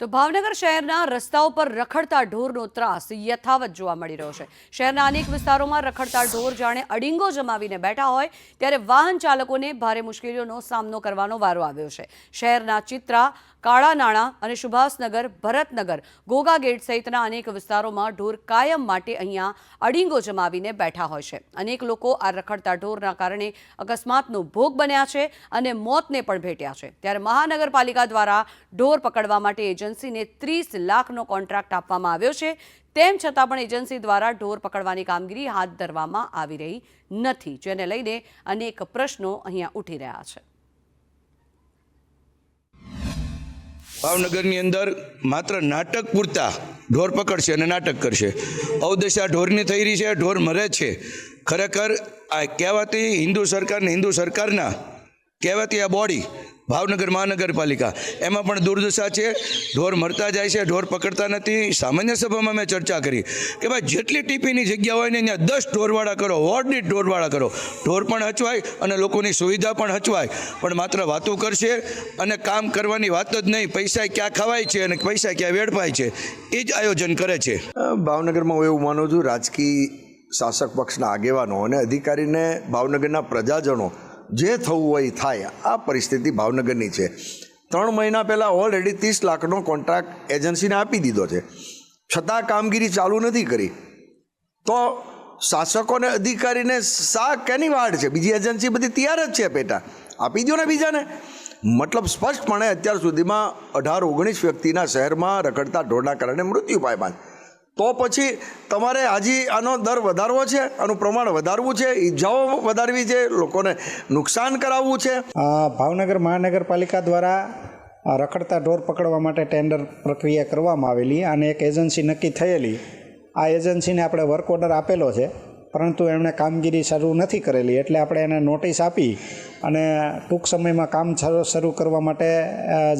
તો ભાવનગર શહેરના રસ્તાઓ પર રખડતા ઢોરનો ત્રાસ યથાવત જોવા મળી રહ્યો છે. શહેરના અનેક વિસ્તારોમાં રખડતા ઢોર જાણે અડીંગો જમાવીને બેઠા હોય ત્યારે વાહન ચાલકોને ભારે મુશ્કેલીઓનો સામનો કરવાનો વારો આવ્યો છે. શહેરના ચિત્રા કાળા નાણા અને સુભાષનગર, ભરતનગર, ગોગા ગેટ સહિતના અનેક વિસ્તારોમાં ઢોર કાયમ માટે અહીંયા અડીંગો જમાવીને બેઠા હોય છે. અનેક લોકો આ રખડતા ઢોરના કારણે અકસ્માતનો ભોગ બન્યા છે અને મોતને પણ ભેટ્યા છે. ત્યારે મહાનગરપાલિકા દ્વારા ઢોર પકડવા માટે એજન્સીને ત્રીસ લાખનો કોન્ટ્રાક્ટ આપવામાં આવ્યો છે. તેમ છતાં પણ એજન્સી દ્વારા ઢોર પકડવાની કામગીરી હાથ ધરવામાં આવી રહી નથી, જેને લઈને અનેક પ્રશ્નો અહીંયા ઉઠી રહ્યા છે. ભાવનગરની અંદર માત્ર નાટક પૂરતા ઢોર પકડશે અને નાટક કરશે. અવદશા ઢોરની થઈ રહી છે ઢોર મરે છે. ખરેખર આ કહેવાતી હિન્દુ સરકાર ને હિન્દુ સરકારના કહેવાતી આ બોડી ભાવનગર મહાનગરપાલિકા. એમાં પણ દુર્દશા છે, ઢોર મરતા જાય છે, ઢોર પકડતા નથી. સામાન્ય સભામાં મેં ચર્ચા કરી કે ભાઈ જેટલી ટીપીની જગ્યા હોય ને ત્યાં દસ ઢોરવાળા કરો વોર્ડ દીઠ ઢોરવાળા કરો. ઢોર પણ હચવાય અને લોકોની સુવિધા પણ હચવાય. પણ માત્ર વાતો કરશે અને કામ કરવાની વાત જ નહીં, પૈસા ક્યાં ખવાય છે અને પૈસા ક્યાં વેડફાય છે, એ જ આયોજન કરે છે. ભાવનગરમાં હું એવું માનું છું, રાજકીય શાસક પક્ષના આગેવાનો અને અધિકારીને ભાવનગરના પ્રજાજનો જે થવું હોય થાય. આ પરિસ્થિતિ ભાવનગરની છે. ત્રણ મહિના પહેલાં ઓલરેડી ત્રીસ લાખનો કોન્ટ્રાક્ટ એજન્સીને આપી દીધો છે. છતાં કામગીરી ચાલુ નથી કરી. તો શાસકોને, અધિકારીને સા કેની વાડ છે? બીજી એજન્સી બધી તૈયાર જ છે પેટા. આપી દો ને બીજાને. મતલબ સ્પષ્ટપણે અત્યાર સુધીમાં અઢાર, ઓગણીસ વ્યક્તિના શહેરમાં રખડતા ઢોરના કારણે મૃત્યુ પામ્યા છે. તો પછી તમારે હજી આનો દર વધારવો છે, આનું પ્રમાણ વધારવું છે, ઈજાઓ વધારવી છે, લોકોને નુકસાન કરાવવું છે. ભાવનગર મહાનગરપાલિકા દ્વારા રખડતા ઢોર પકડવા માટે ટેન્ડર પ્રક્રિયા કરવામાં આવેલી અને એક એજન્સી નક્કી થયેલી. આ એજન્સીને આપણે વર્ક ઓર્ડર આપેલો છે, પરંતુ એમણે કામગીરી શરૂ નથી કરેલી એટલે આપણે એને નોટિસ આપી અને ટૂંક સમયમાં કામ શરૂ કરવા માટે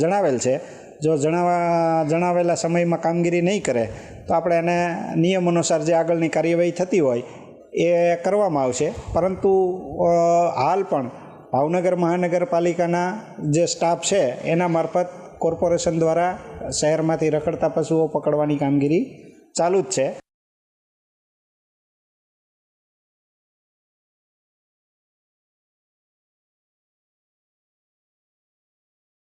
જણાવેલ છે. જો જણાવા, જણાવેલા સમયમાં કામગીરી નહીં કરે તો આપણે એને નિયમ અનુસાર જે આગળની કાર્યવાહી થતી હોય એ કરવામાં આવશે. પરંતુ હાલ પણ ભાવનગર મહાનગરપાલિકાના જે સ્ટાફ છે, એના મારફત કોર્પોરેશન દ્વારા શહેરમાંથી રખડતા પશુઓ પકડવાની કામગીરી ચાલુ જ છે.